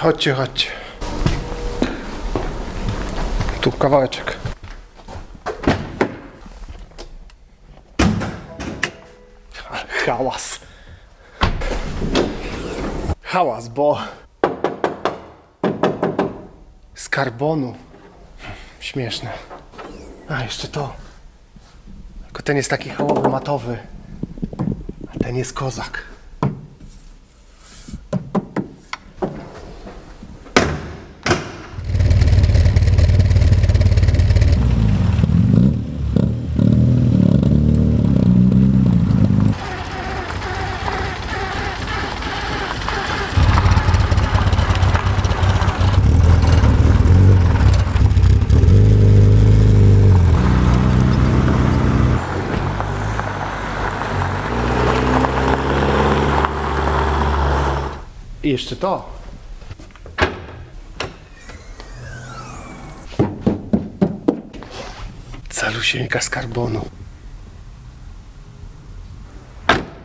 Chodźcie, chodźcie. Tu kawałeczek. Hałas. Hałas, bo z karbonu. Śmieszne. A, jeszcze to. Tylko ten jest taki hałowy, matowy. A ten jest kozak. Jeszcze to. Calusieńka z karbonu.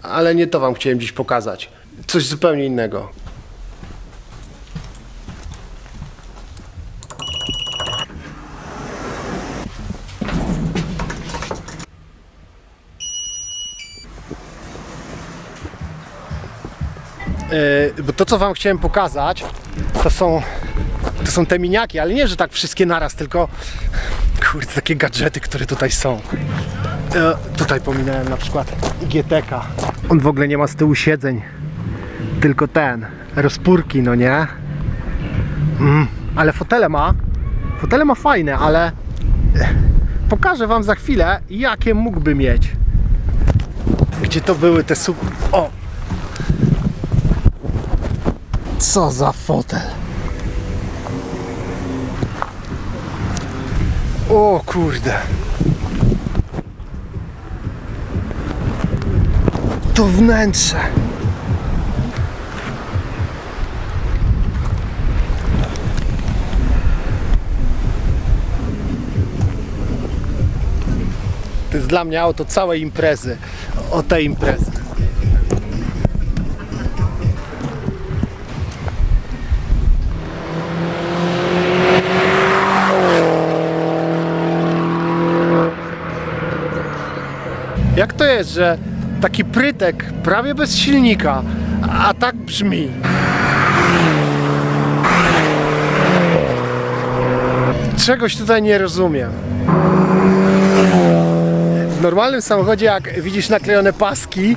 Ale nie to wam chciałem dziś pokazać. Coś zupełnie innego. Yy, bo to, co wam chciałem pokazać, to są, to są te miniaki, ale nie, że tak wszystkie naraz, tylko kurde, takie gadżety, które tutaj są. E, tutaj pominąłem na przykład GTK. On w ogóle nie ma z tyłu siedzeń, tylko ten, rozpórki, no nie? Mm, ale fotele ma, fotele ma fajne, ale e, pokażę wam za chwilę, jakie mógłby mieć. Gdzie to były te sub... O! Co za fotel? O kurde. To wnętrze. To jest dla mnie auto całej imprezy. O tej imprezy. Jest, że taki prytek prawie bez silnika, a tak brzmi? Czegoś tutaj nie rozumiem. W normalnym samochodzie, jak widzisz naklejone paski,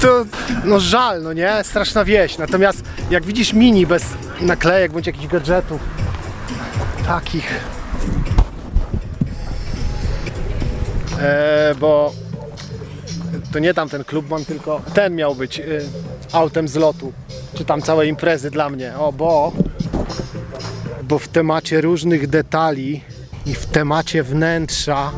to no żal, no nie? Straszna wieś. Natomiast jak widzisz mini bez naklejek bądź jakichś gadżetów takich, e, bo to nie tamten klubman, tylko ten miał być y, autem z lotu. Czy tam całe imprezy dla mnie. O, bo, bo w temacie różnych detali i w temacie wnętrza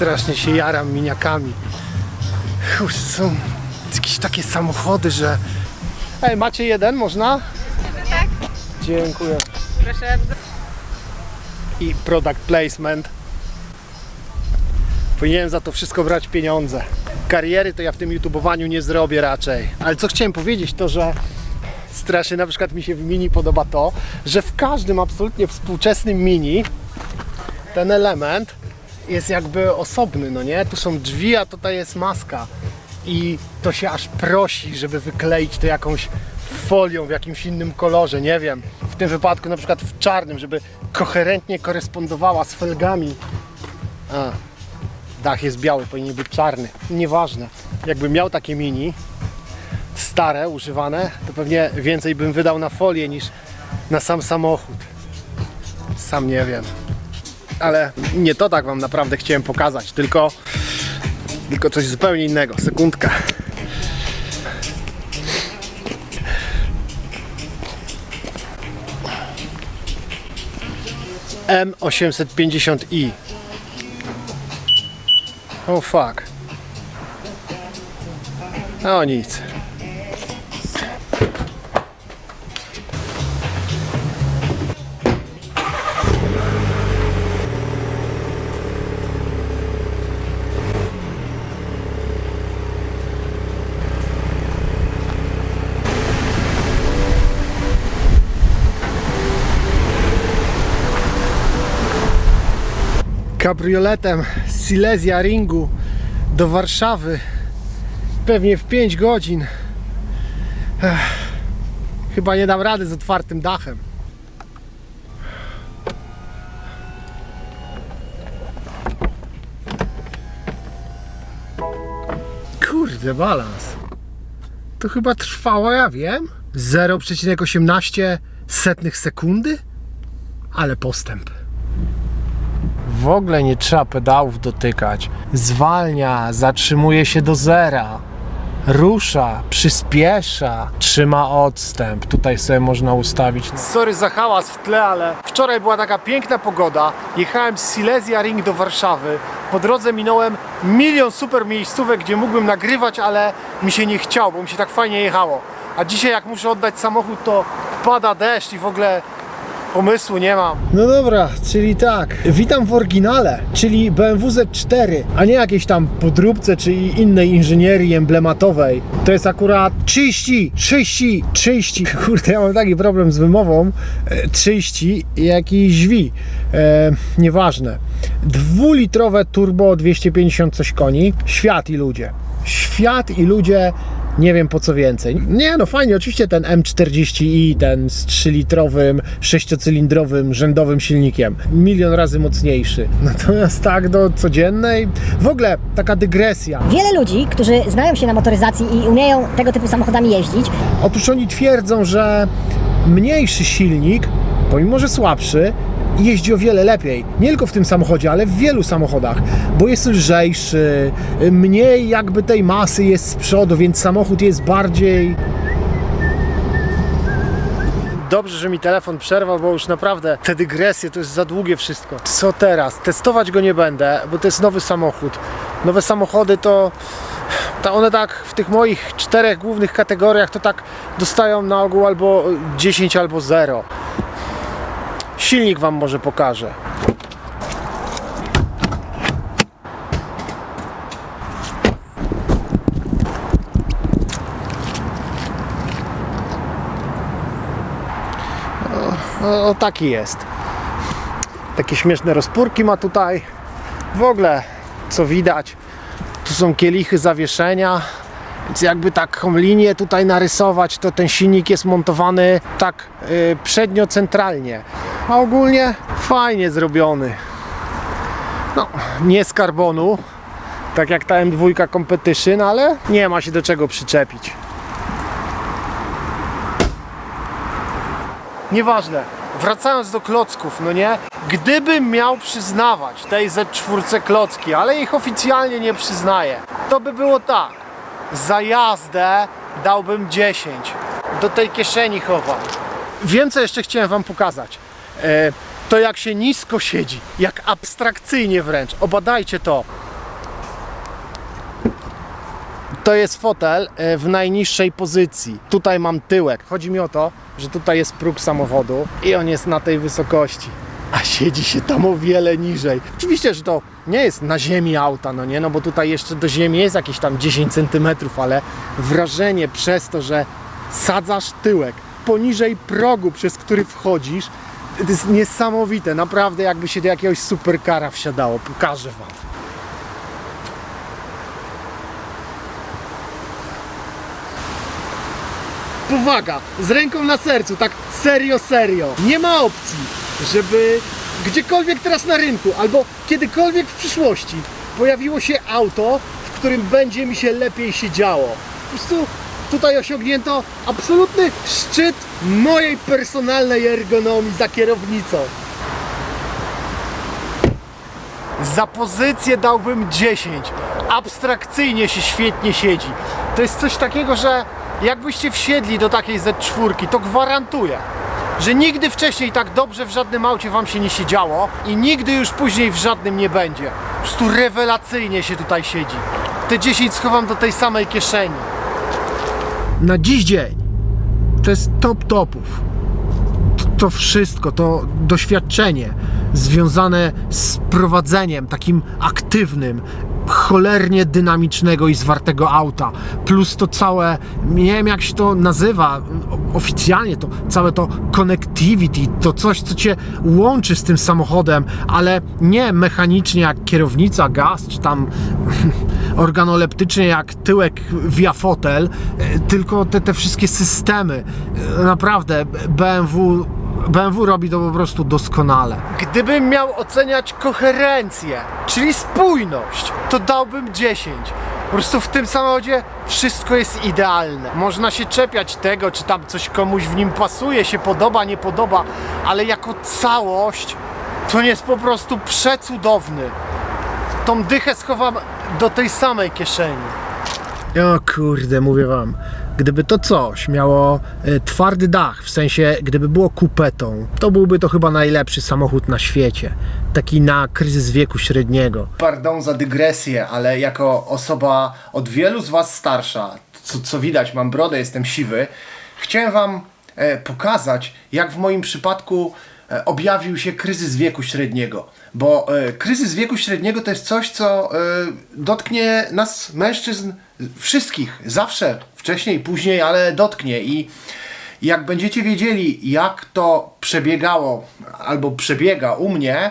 strasznie się jaram miniakami. Kurde, są jakieś takie samochody, że... Ej, macie jeden, można? Tak. Dziękuję. Proszę. i product placement. Powinienem za to wszystko brać pieniądze. Kariery to ja w tym youtubowaniu nie zrobię raczej. Ale co chciałem powiedzieć to, że strasznie na przykład mi się w mini podoba to, że w każdym absolutnie współczesnym mini ten element jest jakby osobny, no nie? Tu są drzwi, a tutaj jest maska. I to się aż prosi, żeby wykleić to jakąś folią w jakimś innym kolorze, nie wiem. W tym wypadku na przykład w czarnym, żeby koherentnie korespondowała z felgami. A, dach jest biały, powinien być czarny. Nieważne. Jakbym miał takie mini, stare, używane, to pewnie więcej bym wydał na folię niż na sam samochód. Sam nie wiem. Ale nie to tak wam naprawdę chciałem pokazać, tylko, tylko coś zupełnie innego. Sekundkę. M850i. Oh fuck. No nic. Kabrioletem z Silesia Ringu do Warszawy pewnie w 5 godzin. Ech, chyba nie dam rady z otwartym dachem. Kurde, balans. To chyba trwało, ja wiem, 0,18 setnych sekundy? Ale postęp. W ogóle nie trzeba pedałów dotykać. Zwalnia, zatrzymuje się do zera. Rusza, przyspiesza, trzyma odstęp. Tutaj sobie można ustawić. Sorry za hałas w tle, ale wczoraj była taka piękna pogoda. Jechałem z Silesia Ring do Warszawy. Po drodze minąłem milion super miejscówek, gdzie mógłbym nagrywać, ale mi się nie chciało, bo mi się tak fajnie jechało. A dzisiaj jak muszę oddać samochód, to pada deszcz i w ogóle Pomysłu nie mam. No dobra, czyli tak. Witam w oryginale, czyli BMW Z4, a nie jakiejś tam podróbce czy innej inżynierii emblematowej. To jest akurat 30, 30, 30. Kurde, ja mam taki problem z wymową. E, 30 i jakiś wi. E, nieważne. Dwulitrowe turbo 250 coś koni. Świat i ludzie. Świat i ludzie nie wiem po co więcej. Nie no fajnie, oczywiście ten M40i, ten z 3-litrowym, 6-cylindrowym, rzędowym silnikiem. Milion razy mocniejszy. Natomiast tak do codziennej, w ogóle taka dygresja. Wiele ludzi, którzy znają się na motoryzacji i umieją tego typu samochodami jeździć, Otóż oni twierdzą, że mniejszy silnik, pomimo że słabszy, jeździ o wiele lepiej. Nie tylko w tym samochodzie, ale w wielu samochodach, bo jest lżejszy, mniej jakby tej masy jest z przodu, więc samochód jest bardziej. Dobrze, że mi telefon przerwał, bo już naprawdę te dygresje to jest za długie wszystko. Co teraz? Testować go nie będę, bo to jest nowy samochód. Nowe samochody to one tak w tych moich czterech głównych kategoriach to tak dostają na ogół albo 10 albo 0. Silnik Wam może pokażę. O, o, taki jest. Takie śmieszne rozpórki ma tutaj. W ogóle, co widać, tu są kielichy zawieszenia, więc jakby taką linię tutaj narysować, to ten silnik jest montowany tak yy, przednio-centralnie. A ogólnie fajnie zrobiony. No, nie z karbonu, tak jak ta M2 Competition, ale nie ma się do czego przyczepić. Nieważne. Wracając do klocków, no nie? Gdybym miał przyznawać tej Z4 klocki, ale ich oficjalnie nie przyznaję, to by było tak. Za jazdę dałbym 10. Do tej kieszeni chowam. Wiem, co jeszcze chciałem Wam pokazać. E, to jak się nisko siedzi, jak abstrakcyjnie wręcz. Obadajcie to. To jest fotel e, w najniższej pozycji. Tutaj mam tyłek. Chodzi mi o to, że tutaj jest próg samochodu i on jest na tej wysokości. A siedzi się tam o wiele niżej. Oczywiście, że to nie jest na ziemi auta, no nie, no bo tutaj jeszcze do ziemi jest jakieś tam 10 cm, ale wrażenie przez to, że sadzasz tyłek poniżej progu, przez który wchodzisz, to jest niesamowite. Naprawdę jakby się do jakiegoś superkara wsiadało. Pokażę Wam. Powaga, z ręką na sercu, tak serio, serio. Nie ma opcji, żeby gdziekolwiek teraz na rynku albo kiedykolwiek w przyszłości pojawiło się auto, w którym będzie mi się lepiej siedziało. Po prostu tutaj osiągnięto absolutny szczyt mojej personalnej ergonomii za kierownicą. Za pozycję dałbym 10. Abstrakcyjnie się świetnie siedzi. To jest coś takiego, że jakbyście wsiedli do takiej Z4, to gwarantuję, że nigdy wcześniej tak dobrze w żadnym aucie wam się nie siedziało i nigdy już później w żadnym nie będzie. Po prostu rewelacyjnie się tutaj siedzi. Te 10 schowam do tej samej kieszeni. na dziś dzień to jest top topów. To, to wszystko, to doświadczenie związane z prowadzeniem takim aktywnym, cholernie dynamicznego i zwartego auta, plus to całe, nie wiem jak się to nazywa oficjalnie, to całe to connectivity, to coś, co cię łączy z tym samochodem, ale nie mechanicznie jak kierownica, gaz, czy tam organoleptycznie jak tyłek via fotel, e, tylko te, te wszystkie systemy. E, Naprawdę, BMW, BMW robi to po prostu doskonale. Gdybym miał oceniać koherencję, czyli spójność, to dałbym 10. Po prostu w tym samochodzie wszystko jest idealne. Można się czepiać tego, czy tam coś komuś w nim pasuje, się podoba, nie podoba, ale jako całość to on jest po prostu przecudowny tą dychę schowam do tej samej kieszeni. O kurde, mówię wam, gdyby to coś miało e, twardy dach, w sensie gdyby było kupetą, to byłby to chyba najlepszy samochód na świecie. Taki na kryzys wieku średniego. Pardon za dygresję, ale jako osoba od wielu z was starsza, co, co widać, mam brodę, jestem siwy, chciałem wam e, pokazać, jak w moim przypadku objawił się kryzys wieku średniego. Bo e, kryzys wieku średniego to jest coś, co e, dotknie nas, mężczyzn, wszystkich, zawsze, wcześniej, później, ale dotknie. I jak będziecie wiedzieli, jak to przebiegało albo przebiega u mnie,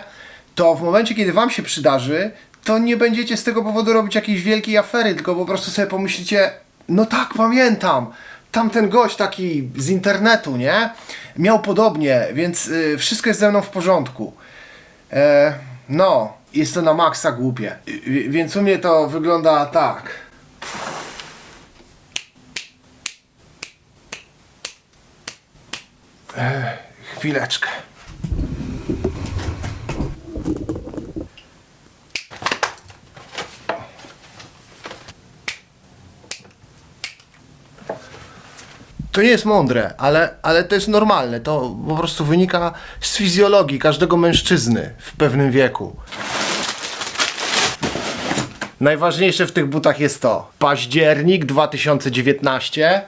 to w momencie, kiedy Wam się przydarzy, to nie będziecie z tego powodu robić jakiejś wielkiej afery, tylko po prostu sobie pomyślicie, no tak, pamiętam, tamten gość taki z internetu, nie? Miał podobnie, więc y, wszystko jest ze mną w porządku. E, no, jest to na maksa głupie. Y, więc u mnie to wygląda tak. E, chwileczkę. To nie jest mądre, ale, ale to jest normalne. To po prostu wynika z fizjologii każdego mężczyzny w pewnym wieku. Najważniejsze w tych butach jest to. Październik 2019.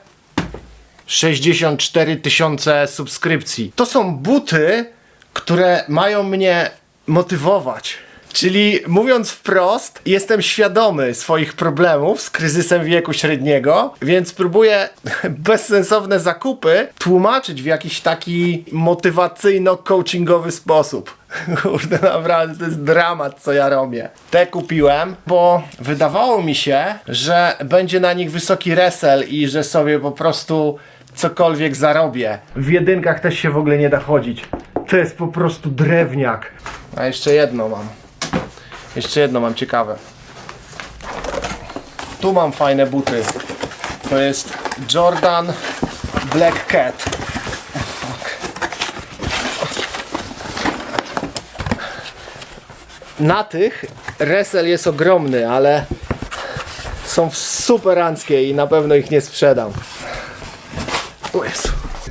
64 tysiące subskrypcji. To są buty, które mają mnie motywować. Czyli mówiąc wprost, jestem świadomy swoich problemów z kryzysem wieku średniego, więc próbuję bezsensowne zakupy tłumaczyć w jakiś taki motywacyjno-coachingowy sposób. Kurde, naprawdę to jest dramat, co ja robię. Te kupiłem, bo wydawało mi się, że będzie na nich wysoki resel i że sobie po prostu cokolwiek zarobię. W jedynkach też się w ogóle nie da chodzić. To jest po prostu drewniak. A jeszcze jedno mam. Jeszcze jedno mam ciekawe. Tu mam fajne buty. To jest Jordan Black Cat. Na tych resel jest ogromny, ale są superanckie i na pewno ich nie sprzedam.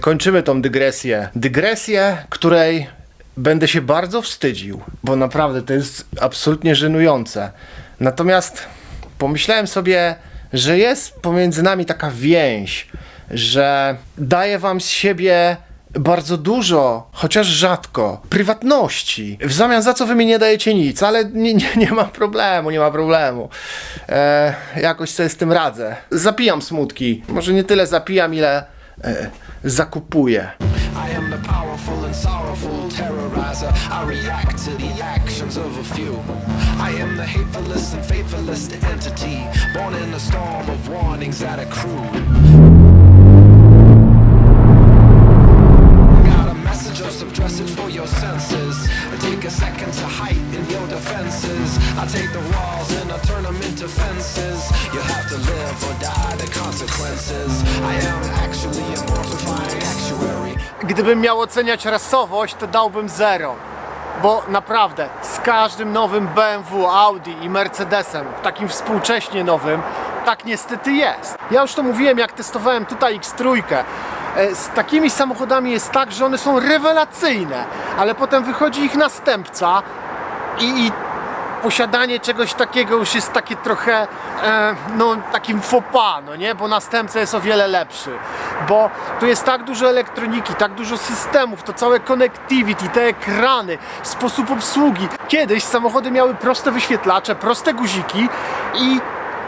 Kończymy tą dygresję. Dygresję, której będę się bardzo wstydził, bo naprawdę to jest absolutnie żenujące. Natomiast pomyślałem sobie, że jest pomiędzy nami taka więź, że daję wam z siebie bardzo dużo, chociaż rzadko, prywatności, w zamian za co wy mi nie dajecie nic, ale nie, nie, nie ma problemu, nie ma problemu. E, jakoś sobie z tym radzę. Zapijam smutki. Może nie tyle zapijam, ile e, zakupuję. I am the sorrowful I react to the actions of a few. I am the hatefulest and faithfulest entity, born in a storm of warnings that accrue. Oceniać rasowość, to dałbym zero. Bo naprawdę z każdym nowym BMW, Audi i Mercedesem, takim współcześnie nowym, tak niestety jest. Ja już to mówiłem, jak testowałem tutaj X3. E, Z takimi samochodami jest tak, że one są rewelacyjne, ale potem wychodzi ich następca i, i posiadanie czegoś takiego już jest takie trochę, e, no takim pas, no nie? Bo następca jest o wiele lepszy. Bo tu jest tak dużo elektroniki, tak dużo systemów, to całe connectivity, te ekrany, sposób obsługi. Kiedyś samochody miały proste wyświetlacze, proste guziki i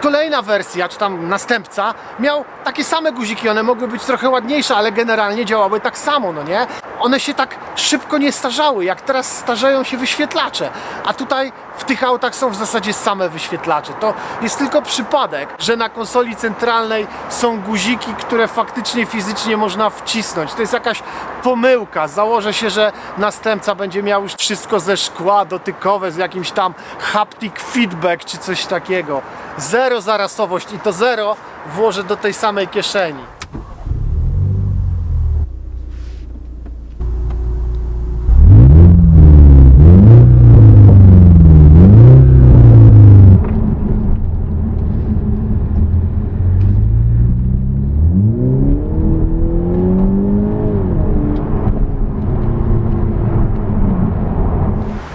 Kolejna wersja, czy tam następca, miał takie same guziki, one mogły być trochę ładniejsze, ale generalnie działały tak samo, no nie? One się tak szybko nie starzały, jak teraz starzeją się wyświetlacze, a tutaj w tych autach są w zasadzie same wyświetlacze. To jest tylko przypadek, że na konsoli centralnej są guziki, które faktycznie fizycznie można wcisnąć. To jest jakaś pomyłka. Założę się, że następca będzie miał już wszystko ze szkła dotykowe, z jakimś tam haptic feedback czy coś takiego. Zero zarasowość i to zero włożę do tej samej kieszeni.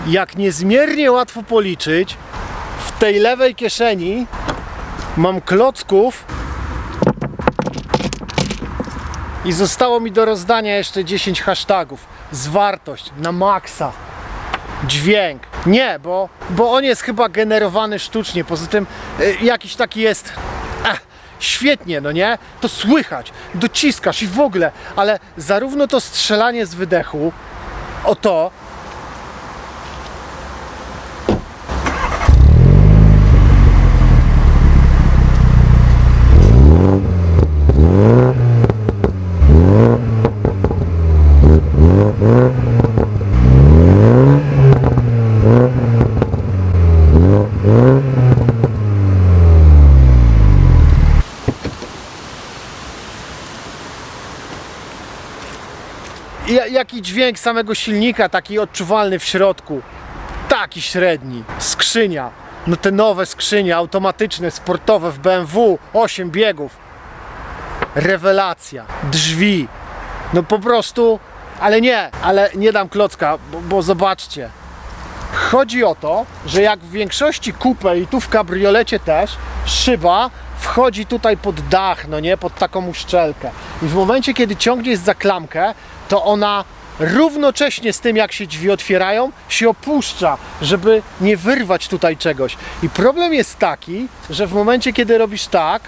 Jak niezmiernie łatwo policzyć, w tej lewej kieszeni mam klocków i zostało mi do rozdania jeszcze 10 hashtagów. Zwartość na maksa. Dźwięk. Nie, bo, bo on jest chyba generowany sztucznie. Poza tym y, jakiś taki jest. Ech, świetnie, no nie? To słychać, dociskasz i w ogóle, ale zarówno to strzelanie z wydechu, o to, Ja- jaki dźwięk samego silnika, taki odczuwalny w środku. Taki średni. Skrzynia. No te nowe skrzynie automatyczne, sportowe w BMW, 8 biegów. Rewelacja. Drzwi. No po prostu, ale nie, ale nie dam klocka, bo, bo zobaczcie. Chodzi o to, że jak w większości kupę i tu w kabriolecie też, szyba wchodzi tutaj pod dach, no nie, pod taką uszczelkę. I w momencie, kiedy ciągniesz za klamkę, to ona równocześnie z tym, jak się drzwi otwierają, się opuszcza, żeby nie wyrwać tutaj czegoś. I problem jest taki, że w momencie, kiedy robisz tak,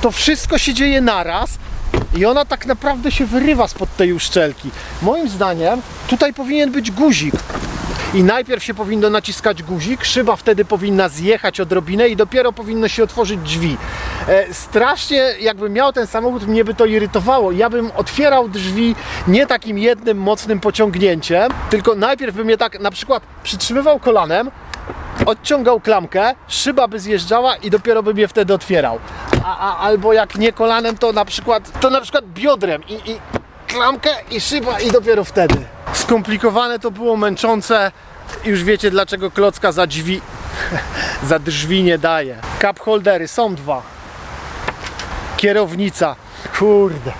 to wszystko się dzieje naraz i ona tak naprawdę się wyrywa spod tej uszczelki. Moim zdaniem tutaj powinien być guzik. I najpierw się powinno naciskać guzik, szyba wtedy powinna zjechać odrobinę i dopiero powinno się otworzyć drzwi. E, strasznie, jakbym miał ten samochód, mnie by to irytowało. Ja bym otwierał drzwi nie takim jednym mocnym pociągnięciem, tylko najpierw bym je tak na przykład przytrzymywał kolanem, odciągał klamkę, szyba by zjeżdżała i dopiero bym je wtedy otwierał. A, a, albo jak nie kolanem, to na przykład, to na przykład biodrem i, i klamkę i szyba i dopiero wtedy. Skomplikowane to było, męczące. Już wiecie dlaczego klocka za drzwi, za drzwi nie daje. Cup holdery są dwa. Kierownica, kurde,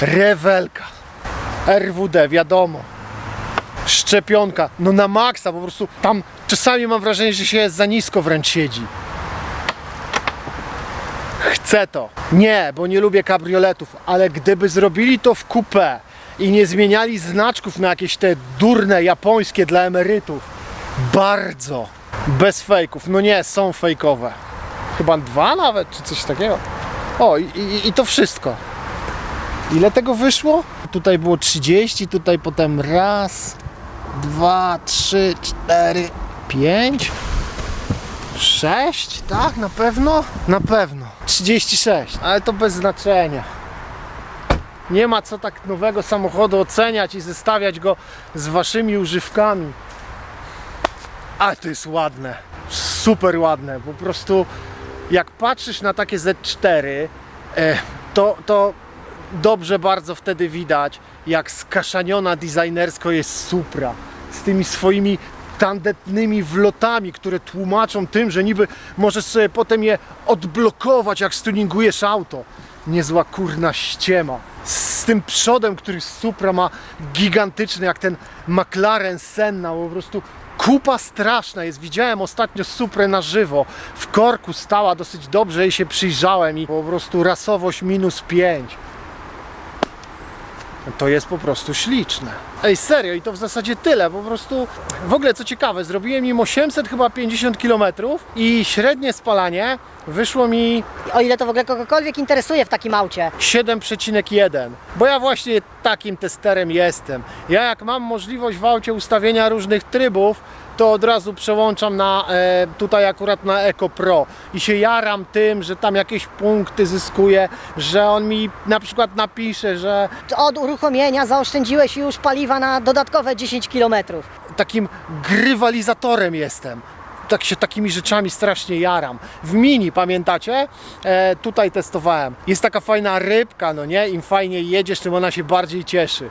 rewelka. RWD, wiadomo szczepionka, no na maksa, po prostu tam czasami mam wrażenie, że się za nisko wręcz siedzi. Chcę to. Nie, bo nie lubię kabrioletów, ale gdyby zrobili to w coupé i nie zmieniali znaczków na jakieś te durne japońskie dla emerytów, bardzo bez fejków. No nie, są fejkowe. Chyba dwa nawet, czy coś takiego. O, i, i, to wszystko. Ile tego wyszło? Tutaj było 30, tutaj potem raz, dwa, trzy, cztery, pięć, sześć, tak? Na pewno? Na pewno. 36, ale to bez znaczenia. Nie ma co tak nowego samochodu oceniać i zestawiać go z waszymi używkami. A to jest ładne. Super ładne. Po prostu jak patrzysz na takie Z4, e, to, to dobrze bardzo wtedy widać, jak skaszaniona designersko jest Supra. Z tymi swoimi tandetnymi wlotami, które tłumaczą tym, że niby możesz sobie potem je odblokować, jak stuningujesz auto. Niezła kurna ściema. Z tym przodem, który Supra ma gigantyczny, jak ten McLaren Senna, po prostu Kupa straszna jest. Widziałem ostatnio Suprę na żywo. W korku stała dosyć dobrze i się przyjrzałem i po prostu rasowość minus 5. To jest po prostu śliczne. Ej, serio, i to w zasadzie tyle. Po prostu, w ogóle co ciekawe, zrobiłem im 800 chyba 50 km i średnie spalanie wyszło mi O ile to w ogóle kogokolwiek interesuje w takim aucie. 7,1. Bo ja właśnie takim testerem jestem. Ja jak mam możliwość w aucie ustawienia różnych trybów, to od razu przełączam na e, tutaj akurat na Eco Pro i się jaram tym, że tam jakieś punkty zyskuję, że on mi na przykład napisze, że Od uruchomienia zaoszczędziłeś już paliwa na dodatkowe 10 km. takim grywalizatorem jestem. Tak się takimi rzeczami strasznie jaram. W mini, pamiętacie? E, tutaj testowałem. Jest taka fajna rybka, no nie? Im fajniej jedziesz, tym ona się bardziej cieszy.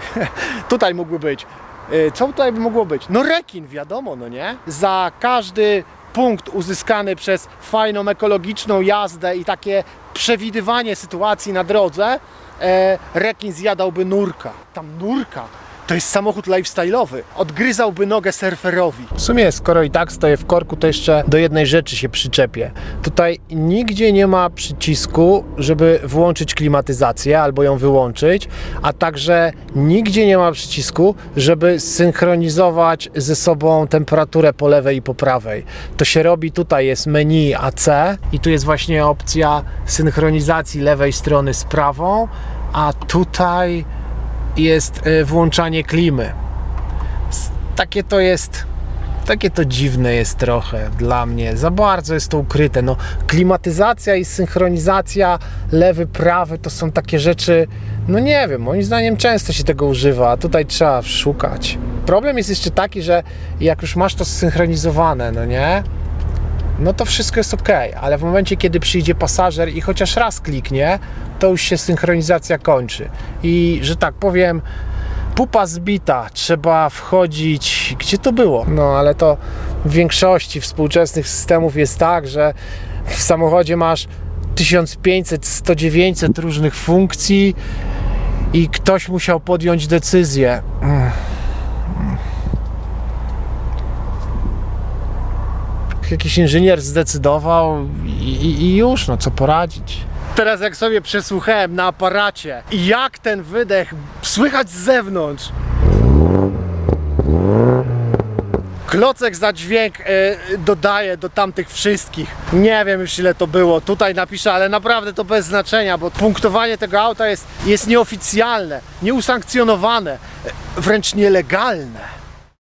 tutaj mógłby być. E, co tutaj by mogło być? No rekin, wiadomo, no nie? Za każdy punkt uzyskany przez fajną, ekologiczną jazdę i takie przewidywanie sytuacji na drodze, e, rekin zjadałby nurka. Tam nurka. To jest samochód lifestyle'owy. Odgryzałby nogę surferowi. W sumie, skoro i tak stoję w korku, to jeszcze do jednej rzeczy się przyczepię. Tutaj nigdzie nie ma przycisku, żeby włączyć klimatyzację albo ją wyłączyć, a także nigdzie nie ma przycisku, żeby synchronizować ze sobą temperaturę po lewej i po prawej. To się robi tutaj, jest menu AC i tu jest właśnie opcja synchronizacji lewej strony z prawą, a tutaj jest e, włączanie klimy. Takie to jest. Takie to dziwne jest trochę dla mnie. Za bardzo jest to ukryte. No, klimatyzacja i synchronizacja lewy, prawy to są takie rzeczy. No nie wiem, moim zdaniem często się tego używa, a tutaj trzeba szukać. Problem jest jeszcze taki, że jak już masz to zsynchronizowane, no nie? No to wszystko jest ok, ale w momencie, kiedy przyjdzie pasażer i chociaż raz kliknie, to już się synchronizacja kończy. I że tak powiem, pupa zbita, trzeba wchodzić. Gdzie to było? No ale to w większości współczesnych systemów jest tak, że w samochodzie masz 1500, 100, 900 różnych funkcji i ktoś musiał podjąć decyzję. Jakiś inżynier zdecydował i, i, już, no co poradzić. Teraz jak sobie przesłuchałem na aparacie, jak ten wydech słychać z zewnątrz. Klocek za dźwięk e, dodaje do tamtych wszystkich. Nie wiem już ile to było, tutaj napiszę, ale naprawdę to bez znaczenia, bo punktowanie tego auta jest, jest nieoficjalne, nieusankcjonowane, e, wręcz nielegalne.